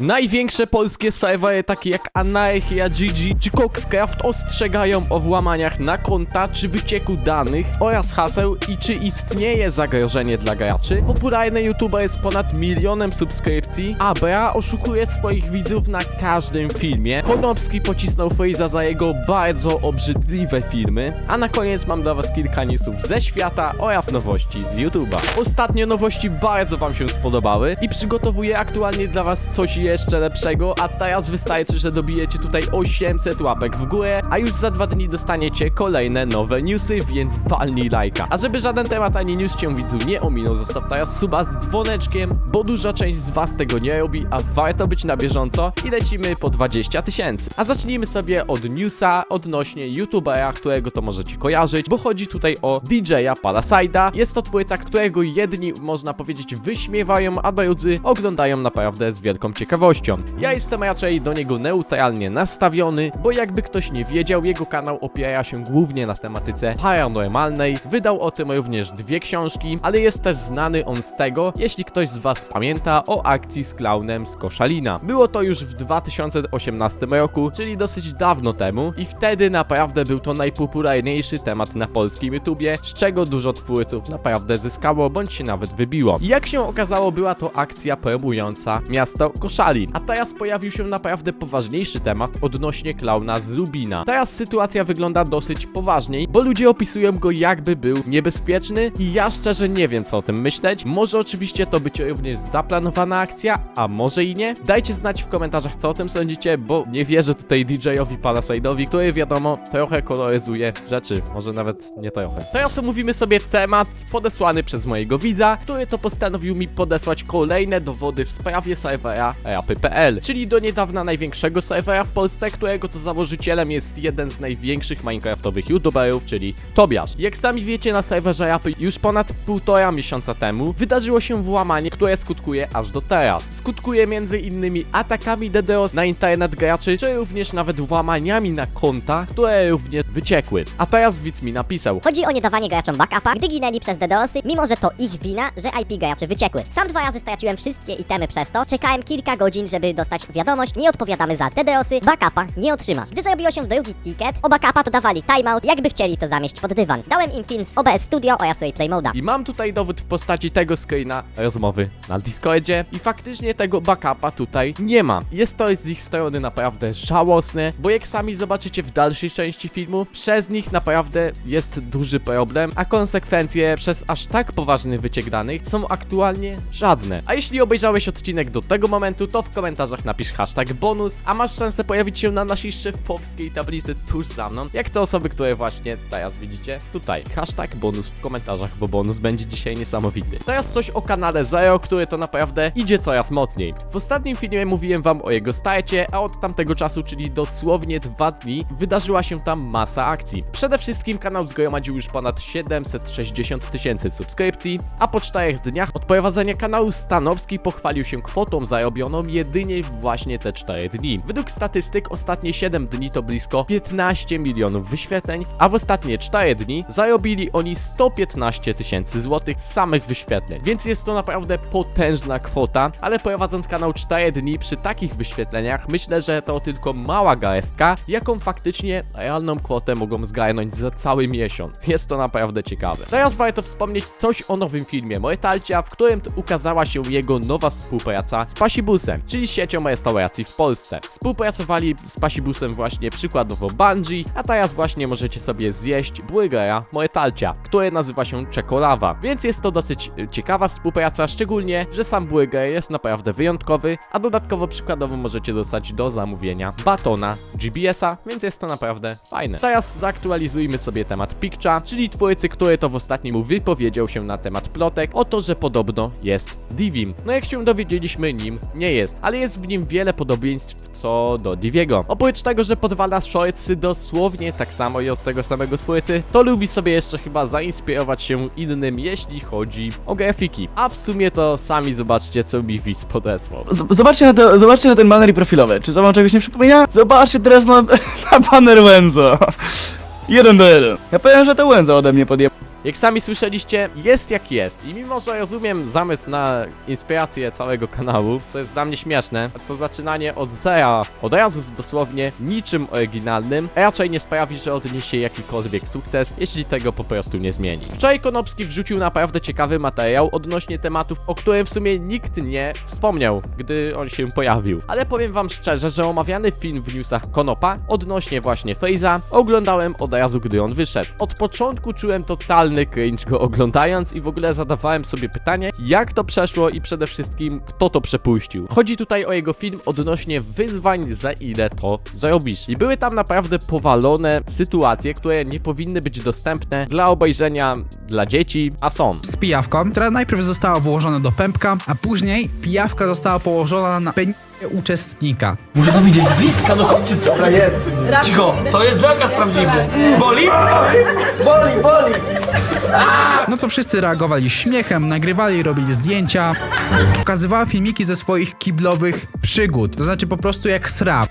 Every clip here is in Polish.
Największe polskie serwery takie jak Anarchia, GG czy Coxcraft ostrzegają o włamaniach na konta czy wycieku danych oraz haseł i czy istnieje zagrożenie dla graczy. Popularny youtuber z ponad milionem subskrypcji, Abra oszukuje swoich widzów na każdym filmie. Konopski pocisnął Freeza za jego bardzo obrzydliwe filmy, a na koniec mam dla was kilka newsów ze świata oraz nowości z YouTube'a. Ostatnio nowości bardzo wam się spodobały i przygotowuję aktualnie dla was coś jeszcze lepszego, a teraz wystarczy, że dobijecie tutaj 800 łapek w górę, a już za dwa dni dostaniecie kolejne nowe newsy, więc walnij lajka. A żeby żaden temat ani news cię widzu nie ominął, zostaw teraz suba z dzwoneczkiem, bo duża część z was tego nie robi, a warto być na bieżąco i lecimy po 20 tysięcy. A zacznijmy sobie od newsa odnośnie youtubera, którego to możecie kojarzyć, bo chodzi tutaj o DJ-a. Jest to twórca, którego jedni, można powiedzieć, wyśmiewają, a drudzy oglądają naprawdę z wielką ciekawością. Ja jestem raczej do niego neutralnie nastawiony, bo jakby ktoś nie wiedział, jego kanał opiera się głównie na tematyce paranormalnej. Wydał o tym również dwie książki, ale jest też znany on z tego, jeśli ktoś z was pamięta, o akcji z klaunem z Koszalina. Było to już w 2018 roku, czyli dosyć dawno temu i wtedy naprawdę był to najpopularniejszy temat na polskim YouTubie, z czego dużo twórców naprawdę zyskało, bądź się nawet wybiło. I jak się okazało, była to akcja promująca miasto Koszalin. A teraz pojawił się naprawdę poważniejszy temat odnośnie klauna z Lubina. Teraz sytuacja wygląda dosyć poważniej, bo ludzie opisują go jakby był niebezpieczny i ja szczerze nie wiem co o tym myśleć. Może oczywiście to być również zaplanowana akcja, a może i nie? Dajcie znać w komentarzach co o tym sądzicie, bo nie wierzę tutaj DJ-owi Paraside'owi, który wiadomo trochę koloryzuje rzeczy, może nawet nie trochę. Teraz omówimy sobie temat podesłany przez mojego widza, który to postanowił mi podesłać kolejne dowody w sprawie serwera czyli do niedawna największego serwera w Polsce, którego to założycielem jest jeden z największych minecraftowych youtuberów, czyli Tobiasz. Jak sami wiecie, na serwerze rapy już ponad półtora miesiąca temu wydarzyło się włamanie, które skutkuje aż do teraz. Skutkuje między innymi atakami DDoS na internet graczy, czy również nawet włamaniami na konta, które również wyciekły. A teraz widz mi napisał, Chodzi o niedawanie graczom backupa, gdy ginęli przez DDoSy, mimo że to ich wina, że IP graczy wyciekły. Sam dwa razy straciłem wszystkie itemy przez to, czekałem kilka godzin, żeby dostać wiadomość, nie odpowiadamy za DDoSy, backupa nie otrzymasz. Gdy zrobiło się drugi ticket, o backupa to dawali timeout, jakby chcieli to zamieść pod dywan. Dałem im film z OBS Studio oraz Replay Moda. I mam tutaj dowód w postaci tego screena rozmowy na Discordzie i faktycznie tego backupa tutaj nie ma. Jest to z ich strony naprawdę żałosne, bo jak sami zobaczycie w dalszej części filmu, przez nich naprawdę jest duży problem, a konsekwencje przez aż tak poważny wyciek danych są aktualnie żadne. A jeśli obejrzałeś odcinek do tego momentu, to w komentarzach napisz hashtag bonus, a masz szansę pojawić się na naszej szefowskiej tablicy tuż za mną, jak te osoby, które właśnie teraz widzicie tutaj. Hashtag bonus w komentarzach, bo bonus będzie dzisiaj niesamowity. Teraz coś o kanale Zero, który to naprawdę idzie coraz mocniej. W ostatnim filmie mówiłem wam o jego starcie, a od tamtego czasu, czyli dosłownie dwa dni, wydarzyła się tam masa akcji. Przede wszystkim kanał zgromadził już ponad 760 tysięcy subskrypcji, a po czterech dniach od prowadzenia kanału Stanowski pochwalił się kwotą zarobioną jedynie właśnie te 4 dni. Według statystyk ostatnie 7 dni to blisko 15 milionów wyświetleń, a w ostatnie 4 dni zarobili oni 115 tysięcy złotych z samych wyświetleń. Więc jest to naprawdę potężna kwota, ale prowadząc kanał 4 dni przy takich wyświetleniach, myślę, że to tylko mała garestka, jaką faktycznie realną kwotę mogą zgarnąć za cały miesiąc. Jest to naprawdę ciekawe. Teraz warto wspomnieć coś o nowym filmie Moetalcia, w którym ukazała się jego nowa współpraca z Pasibusem, czyli siecią restauracji w Polsce. Współpracowali z Pasibusem właśnie przykładowo Bungie, a teraz właśnie możecie sobie zjeść burgera Moetalcia, który nazywa się Czekolawa. Więc jest to dosyć y, ciekawa współpraca, szczególnie, że sam burger jest naprawdę wyjątkowy, a dodatkowo przykładowo możecie dostać do zamówienia batona GBS-a, więc jest to naprawdę fajne. Teraz zaktualizujmy sobie temat Picture, czyli twórcy, który to w ostatnim wypowiedział się na temat plotek o to, że podobno jest Divim. No jak się dowiedzieliśmy, nim nie jest, ale jest w nim wiele podobieństw co do Diviego. Oprócz tego, że podwala shortsy dosłownie tak samo i od tego samego twórcy, to lubi sobie jeszcze chyba zainspirować się innym, jeśli chodzi o grafiki. A w sumie to sami zobaczcie, co mi widz podesłał. Z- Zobaczcie na, to, zobaczcie na ten banner profilowy. Czy to wam czegoś nie przypomina? Zobaczcie teraz na, na banner Wenzo. Jeden do jeden. Ja powiem, że to Wenzo ode mnie podje... Jak sami słyszeliście, jest jak jest. I mimo, że rozumiem zamysł na inspirację całego kanału, co jest dla mnie śmieszne, to zaczynanie od zera, od razu z dosłownie niczym oryginalnym, raczej nie sprawi, że odniesie jakikolwiek sukces, jeśli tego po prostu nie zmieni. Wczoraj Konopski wrzucił naprawdę ciekawy materiał odnośnie tematów, o którym w sumie nikt nie wspomniał, gdy on się pojawił. Ale powiem wam szczerze, że omawiany film w newsach Konopa odnośnie właśnie Faze'a oglądałem od razu, gdy on wyszedł. Od początku czułem totalny cringe go oglądając i w ogóle zadawałem sobie pytanie, jak to przeszło i przede wszystkim, kto to przepuścił. Chodzi tutaj o jego film odnośnie wyzwań, za ile to zarobisz. I były tam naprawdę powalone sytuacje, które nie powinny być dostępne dla obejrzenia dla dzieci, a są. z pijawką, która najpierw została włożona do pępka, a później pijawka została położona na penisie uczestnika. Muszę to widzieć z bliska, no chodźcie, co to jest? Cicho, to jest jackass prawdziwy. Boli? Boli, boli. No co wszyscy reagowali śmiechem, nagrywali, robili zdjęcia, pokazywała filmiki ze swoich kiblowych przygód, to znaczy po prostu jak srap.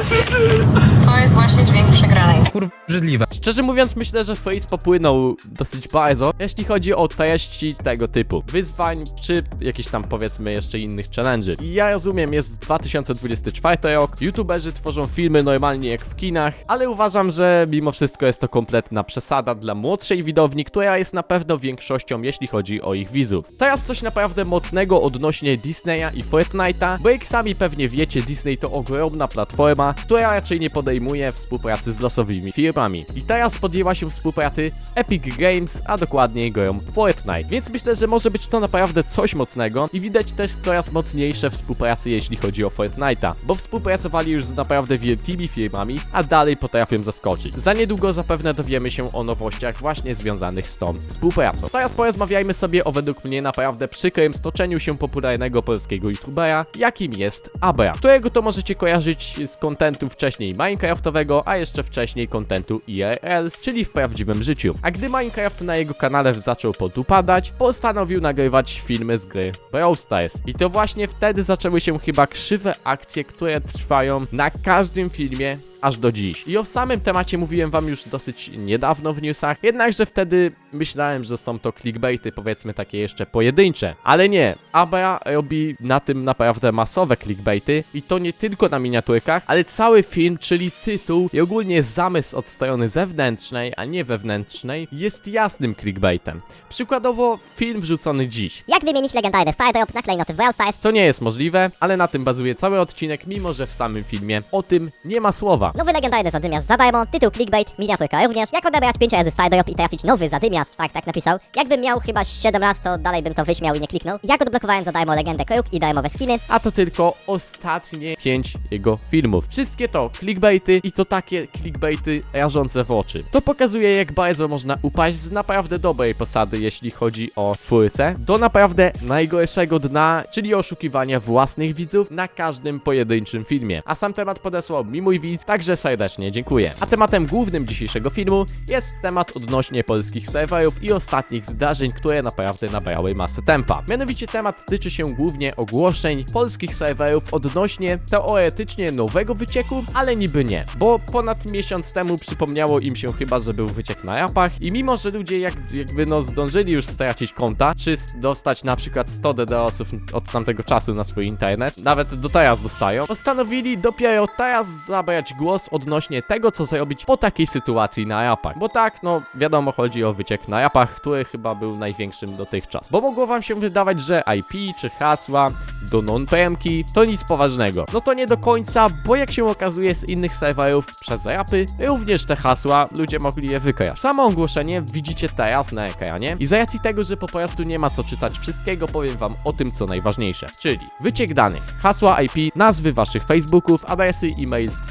To jest właśnie dźwięk przegranej. Kurwa, brzydliwe. Szczerze mówiąc, myślę, że Face popłynął dosyć bardzo, jeśli chodzi o treści tego typu. Wyzwań, czy jakichś tam powiedzmy jeszcze innych challenge'y. I ja rozumiem, jest 2024 rok, youtuberzy tworzą filmy normalnie jak w kinach, ale uważam, że mimo wszystko jest to kompletna przesada dla młodszej widowni, która jest na pewno większością, jeśli chodzi o ich widzów. Teraz coś naprawdę mocnego odnośnie Disneya i Fortnite'a, bo jak sami pewnie wiecie, Disney to ogromna platforma, która raczej nie podejmuje współpracy z losowymi firmami. I teraz podjęła się współpracy z Epic Games, a dokładniej grą Fortnite. Więc myślę, że może być to naprawdę coś mocnego i widać też coraz mocniejsze współpracy, jeśli chodzi o Fortnite'a, bo współpracowali już z naprawdę wielkimi firmami, a dalej potrafią zaskoczyć. Za niedługo zapewne dowiemy się o nowościach właśnie związanych z tą współpracą. Teraz porozmawiajmy sobie o według mnie naprawdę przykrym stoczeniu się popularnego polskiego youtubera, jakim jest Abra, którego to możecie kojarzyć z kontentu wcześniej Minecraftowego, a jeszcze wcześniej kontentu IRL, czyli w prawdziwym życiu. A gdy Minecraft na jego kanale zaczął podupadać, postanowił nagrywać filmy z gry Brawl Stars. I to właśnie wtedy zaczęły się chyba krzywe akcje, które trwają na każdym filmie aż do dziś. I o samym temacie mówiłem wam już dosyć niedawno w newsach, jednakże wtedy myślałem, że są to clickbaity powiedzmy takie jeszcze pojedyncze. Ale nie, Abra robi na tym naprawdę masowe clickbaity i to nie tylko na miniaturkach, ale cały film, czyli tytuł i ogólnie zamysł od strony zewnętrznej, a nie wewnętrznej, jest jasnym clickbaitem. Przykładowo film wrzucony dziś. Jak wymienić legendarny Stardrop na klejnoty w Brawl Stars? Co nie jest możliwe, ale na tym bazuje cały odcinek, mimo że w samym filmie o tym nie ma słowa. Nowy legendarny zadymiarz za darmo, tytuł clickbait, miniaturka również. Jak odebrać 5 razy Stardrop i trafić nowy zadymiarz? Tak, tak napisał. Jakbym miał chyba 17, to dalej bym to wyśmiał i nie kliknął. Jak odblokowałem za darmo legendę kruk i darmowe skiny? a to tylko ostatnie 5 jego filmów. Wszystkie to clickbaity i to takie clickbaity rażące w oczy. To pokazuje jak bardzo można upaść z naprawdę dobrej posady, jeśli chodzi o twórcę, do naprawdę najgorszego dna, czyli oszukiwania własnych widzów na każdym pojedynczym filmie. A sam temat podesłał mi mój widz, także serdecznie dziękuję. A tematem głównym dzisiejszego filmu jest temat odnośnie polskich serwerów i ostatnich zdarzeń, które naprawdę nabrały masę tempa. Mianowicie temat tyczy się głównie ogłoszeń polskich serwerów odnośnie teoretycznie nowego wycieku, ale niby nie, bo ponad miesiąc temu przypomniało im się chyba, że był wyciek na rapach i mimo, że ludzie jak, jakby no zdążyli już stracić konta, czy dostać na przykład 100 DDoS-ów od tamtego czasu na swój internet, nawet do teraz dostają, postanowili dopiero teraz zabrać głos odnośnie tego, co zrobić po takiej sytuacji na rapach. Bo tak, no wiadomo, chodzi o wyciek na rapach, który chyba był największym dotychczas. Bo mogło wam się wydawać, że IP czy hasła do non-PMki to nic poważnego. No to nie do końca, bo jak się okazuje z innych serwerów przez rapy, również te hasła ludzie mogli je wykrać. Samo ogłoszenie widzicie teraz na ekranie i z racji tego, że po prostu nie ma co czytać wszystkiego, powiem wam o tym, co najważniejsze. Czyli wyciek danych, hasła IP, nazwy waszych Facebooków, adresy, e-mails, Z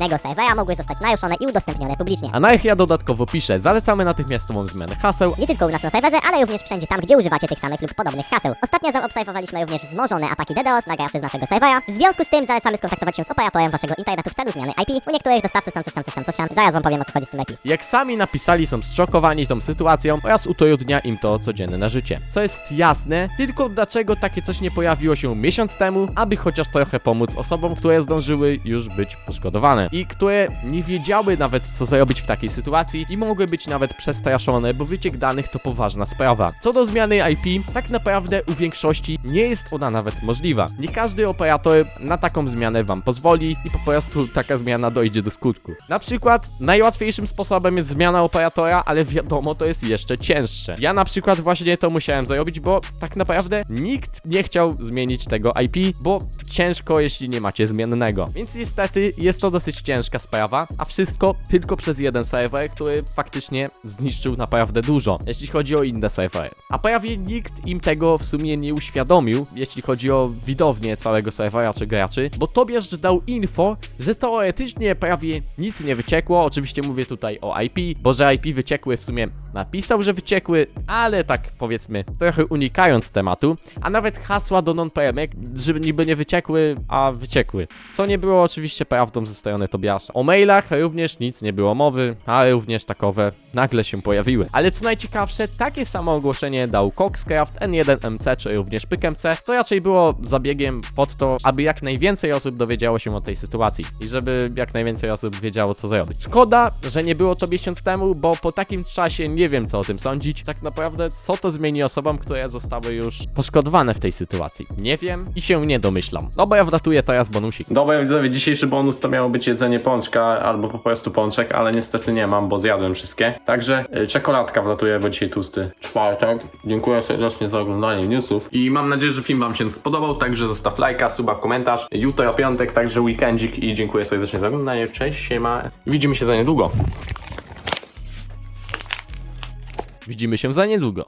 konkurencyjnego serwera mogły zostać naruszone i udostępnione publicznie. a na ich ja dodatkowo piszę, zalecamy natychmiastową zmianę haseł, Nie tylko u nas na serwerze, ale również wszędzie tam, gdzie używacie tych samych lub podobnych haseł. Ostatnio zaobserwowaliśmy również wzmożone ataki DDoS na graczy z naszego serwera. W związku z tym zalecamy skontaktować się z operatorem waszego internetu w celu zmiany IP. U niektórych dostawców tam coś tam, coś tam, coś tam. Zaraz wam powiem o co chodzi z tym lepiej. Jak sami napisali, są zszokowani tą sytuacją oraz utrudnia im to codzienne życie. Co jest jasne, tylko dlaczego takie coś nie pojawiło się miesiąc temu, aby chociaż trochę pomóc osobom, które zdążyły już być poszkodowane. I które nie wiedziały nawet co zrobić w takiej sytuacji i mogły być nawet przestraszone, bo wyciek danych to poważna sprawa. Co do zmiany IP, tak naprawdę u większości nie jest ona nawet możliwa. Nie każdy operator na taką zmianę wam pozwoli i po prostu taka zmiana dojdzie do skutku. Na przykład najłatwiejszym sposobem jest zmiana operatora, ale wiadomo to jest jeszcze cięższe. Ja na przykład właśnie to musiałem zrobić, bo tak naprawdę nikt nie chciał zmienić tego IP, bo ciężko jeśli nie macie zmiennego. Więc niestety jest to dosyć ciężka sprawa, a wszystko tylko przez jeden serwer, który faktycznie zniszczył naprawdę dużo, jeśli chodzi o inne serwery. A prawie nikt im tego w sumie nie uświadomił, jeśli chodzi o widownię całego serwera czy graczy, bo Tobiasz dał info, że teoretycznie prawie nic nie wyciekło, oczywiście mówię tutaj o IP, bo że IP wyciekły w sumie napisał, że wyciekły, ale tak powiedzmy trochę unikając tematu, a nawet hasła do non-peremek, żeby niby nie wyciekły, a wyciekły. Co nie było oczywiście prawdą ze strony Tobiasza. O mailach również nic nie było mowy, ale również takowe nagle się pojawiły. Ale co najciekawsze, takie samo ogłoszenie dał Coxcraft, N1MC czy również PykMC, co raczej było zabiegiem pod to, aby jak najwięcej osób dowiedziało się o tej sytuacji i żeby jak najwięcej osób wiedziało co zrobić. Szkoda, że nie było to miesiąc temu, bo po takim czasie nie wiem co o tym sądzić. Tak naprawdę co to zmieni osobom, które zostały już poszkodowane w tej sytuacji. Nie wiem i się nie domyślam. No bo ja wdatuję teraz bonusik. Dobra widzowie, dzisiejszy bonus to miało być jedzenie pączka albo po prostu pączek, ale niestety nie mam, bo zjadłem wszystkie. Także y, czekoladka wlatuje, bo dzisiaj tłusty czwartek. Dziękuję serdecznie za oglądanie newsów i mam nadzieję, że film wam się spodobał, także zostaw lajka, suba, komentarz. Jutro piątek, także weekendzik i dziękuję serdecznie za oglądanie. Cześć, siema widzimy się za niedługo. Widzimy się za niedługo.